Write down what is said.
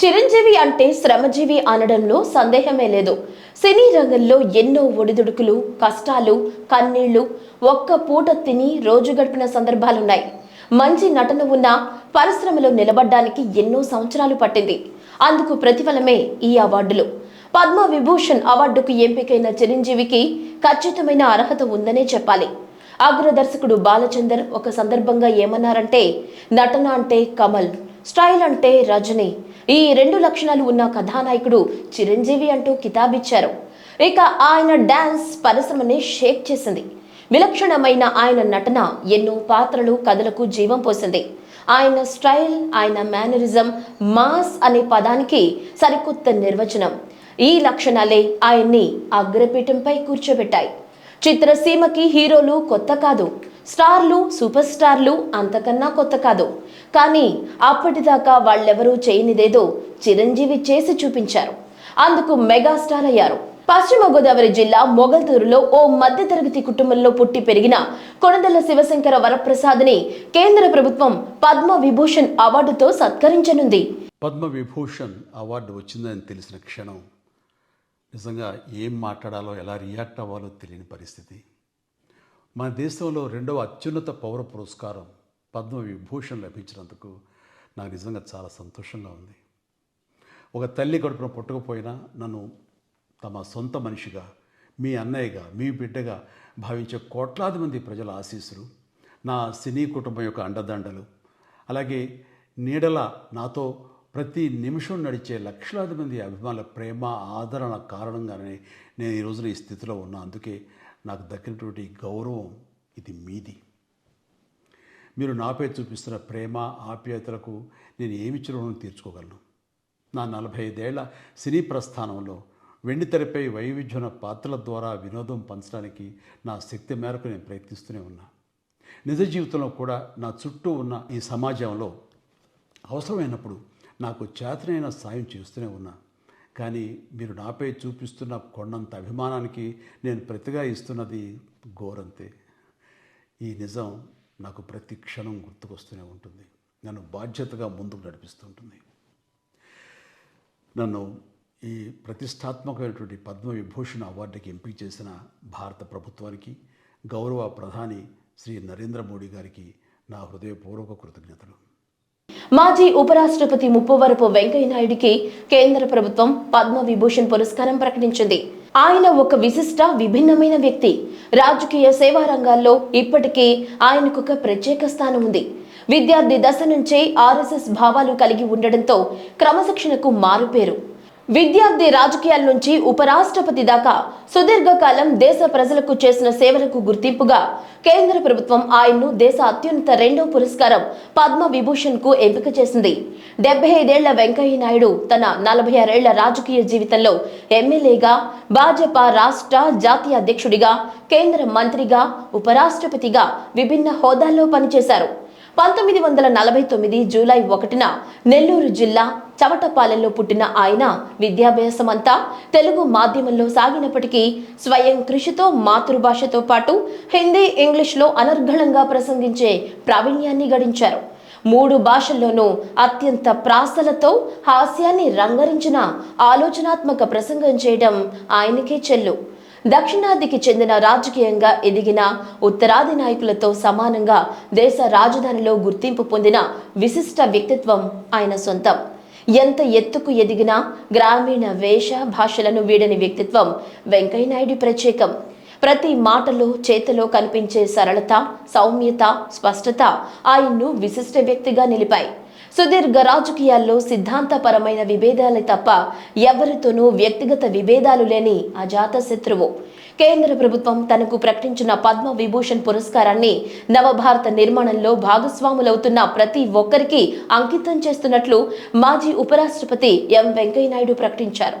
చిరంజీవి అంటే శ్రమజీవి అనడంలో సందేహమే లేదు. సినీ రంగంలో ఎన్నో ఒడిదుడుకులు కష్టాలు కన్నీళ్ళు ఒక్క పూట తిని రోజు గడిపిన సందర్భాలున్నాయి. మంచి నటన ఉన్న పరిశ్రమలో నిలబడ్డానికి ఎన్నో సంవత్సరాలు పట్టింది. అందుకు ప్రతిఫలమే ఈ అవార్డులు. పద్మ విభూషణ్ అవార్డుకు ఎంపికైన చిరంజీవికి ఖచ్చితమైన అర్హత ఉందనే చెప్పాలి. అగ్రదర్శకుడు బాలచందర్ ఒక సందర్భంగా ఏమన్నారంటే నటన అంటే కమల్. స్టైల్ అంటే రజనీ. ఈ రెండు లక్షణాలు ఉన్న కథానాయకుడు చిరంజీవి అంటూ కితాబిచ్చారు. ఇక ఆయన డ్యాన్స్ పరిశ్రమని షేక్ చేసింది. విలక్షణమైన ఆయన నటన ఎన్నో పాత్రలు కథలకు జీవం పోసింది. ఆయన స్టైల్ ఆయన మేనరిజం మాస్ అనే పదానికి సరికొత్త నిర్వచనం. ఈ లక్షణాలే ఆయన్ని అగ్రపీఠంపై కూర్చోబెట్టాయి. చిత్రసీమకి హీరోలు కొత్త కాదు. స్టార్లు సూపర్ స్టార్లు అంతకన్నా కొత్త కాదు. కానీ అప్పటిదాకా వాళ్ళెవరూ చేయనిదేదో చిరంజీవి చేసి చూపించారు. అందుకు మెగాస్టార్ అయ్యారు. పశ్చిమ గోదావరి జిల్లా మొగల్తూరులో ఓ మధ్యతరగతి కుటుంబంలో పుట్టి పెరిగిన కొనదల శివశంకర వరప్రసాద్ని కేంద్ర ప్రభుత్వం పద్మ విభూషణ్ అవార్డుతో సత్కరించనుంది. పద్మ విభూషణ్ అవార్డు వచ్చిందని తెలిసిన క్షణం నిజంగా ఏం మాట్లాడాలో ఎలా రియాక్ట్ అవ్వాలో తెలియని పరిస్థితి. మన దేశంలో రెండవ అత్యున్నత పౌర పురస్కారం పద్మ విభూషణ్ లభించినందుకు నాకు నిజంగా చాలా సంతోషంగా ఉంది. ఒక తల్లి కడుపున పుట్టకపోయినా నన్ను తమ సొంత మనిషిగా మీ అన్నయ్యగా మీ బిడ్డగా భావించే కోట్లాది మంది ప్రజల ఆశీస్సులు నా సినీ కుటుంబం యొక్క అండదండలు అలాగే నీడల నాతో ప్రతి నిమిషం నడిచే లక్షలాది మంది అభిమానుల ప్రేమ ఆదరణ కారణంగానే నేను ఈ ఈ స్థితిలో ఉన్నా. అందుకే నాకు దక్కినటువంటి గౌరవం మీరు నాపై చూపిస్తున్న ప్రేమ ఆప్యాయతలకు నేను ఏమి రుణం తీర్చుకోగలను? నా నలభై ఐదేళ్ళ సినీ ప్రస్థానంలో వెండితెరపై వైవిధ్యమైన పాత్రల ద్వారా వినోదం పంచడానికి నా శక్తి మేరకు నేను ప్రయత్నిస్తూనే ఉన్నా. నిజ జీవితంలో కూడా నా చుట్టూ ఉన్న ఈ సమాజంలో అవసరమైనప్పుడు నాకు చేతనైన సాయం చేస్తూనే ఉన్నా. కానీ మీరు నాపై చూపిస్తున్న కొండంత అభిమానానికి నేను ప్రతిగా ఇస్తున్నది ఘోరంతే. ఈ నిజం నాకు ప్రతి క్షణం గుర్తుకొస్తూనే ఉంటుంది. నన్ను బాధ్యతగా ముందుకు నడిపిస్తుంటుంది నన్ను ఈ ప్రతిష్టాత్మకమైనటువంటి పద్మవిభూషణ అవార్డుకి ఎంపిక చేసిన భారత ప్రభుత్వానికి గౌరవ ప్రధాని శ్రీ నరేంద్ర మోడీ గారికి నా హృదయపూర్వక కృతజ్ఞతలు. మాజీ ఉపరాష్ట్రపతి ముప్పవరపు వెంకయ్యనాయుడికి కేంద్ర ప్రభుత్వం పద్మ విభూషణ్ పురస్కారం ప్రకటించింది. ఆయన ఒక విశిష్ట విభిన్నమైన వ్యక్తి. రాజకీయ సేవా రంగాల్లో ఇప్పటికీ ఆయనకు ఒక ప్రత్యేక స్థానం ఉంది. విద్యార్థి దశ నుంచే ఆర్ఎస్ఎస్ భావాలు కలిగి ఉండడంతో క్రమశిక్షణకు మారుపేరు విద్యార్థి రాజకీయాల నుంచి ఉపరాష్ట్రపతి దాకా సుదీర్ఘకాలం దేశ ప్రజలకు చేసిన సేవలకు గుర్తింపుగా కేంద్ర ప్రభుత్వం ఆయన్ను దేశ అత్యున్నత రెండో పురస్కారం పద్మ విభూషణ్కు ఎంపిక చేసింది. డెబ్బై ఐదేళ్ళ వెంకయ్య నాయుడు తన నలభై ఆరేళ్ళ రాజకీయ జీవితంలో ఎమ్మెల్యేగా భాజపా రాష్ట్ర జాతీయ అధ్యక్షుడిగా కేంద్ర మంత్రిగా ఉపరాష్ట్రపతిగా విభిన్న హోదాల్లో పనిచేశారు. పంతొమ్మిది వందల నలభై తొమ్మిది జూలై ఒకటిన నెల్లూరు జిల్లా చవటపాలెంలో పుట్టిన ఆయన విద్యాభ్యాసమంతా తెలుగు మాధ్యమంలో సాగినప్పటికీ స్వయం కృషితో మాతృభాషతో పాటు హిందీ ఇంగ్లీష్లో అనర్గళంగా ప్రసంగించే ప్రావీణ్యాన్ని గడించారు. మూడు భాషల్లోనూ అత్యంత ప్రాసలతో హాస్యాన్ని రంగరించిన ఆలోచనాత్మక ప్రసంగం చేయడం ఆయనకే చెల్లు. దక్షిణాదికి చెందిన రాజకీయంగా ఎదిగిన ఉత్తరాది నాయకులతో సమానంగా దేశ రాజధానిలో గుర్తింపు పొందిన విశిష్ట వ్యక్తిత్వం ఆయన సొంతం. ఎంత ఎత్తుకు ఎదిగినా గ్రామీణ వేష భాషలను వీడని వ్యక్తిత్వం వెంకయ్యనాయుడి ప్రత్యేకం. ప్రతి మాటలో చేతలో కనిపించే సరళత సౌమ్యత స్పష్టత ఆయన్ను విశిష్ట వ్యక్తిగా నిలిపాయి. సుదీర్ఘ రాజకీయాల్లో సిద్ధాంతపరమైన విభేదాలే తప్ప ఎవరితోనూ వ్యక్తిగత విభేదాలు లేని అజాత శత్రువు. కేంద్ర ప్రభుత్వం తనకు ప్రకటించిన పద్మ విభూషణ్ పురస్కారాన్ని నవభారత నిర్మాణంలో భాగస్వాములవుతున్న ప్రతి ఒక్కరికి అంకితం చేస్తున్నట్లు మాజీ ఉపరాష్ట్రపతి ఎం వెంకయ్యనాయుడు ప్రకటించారు.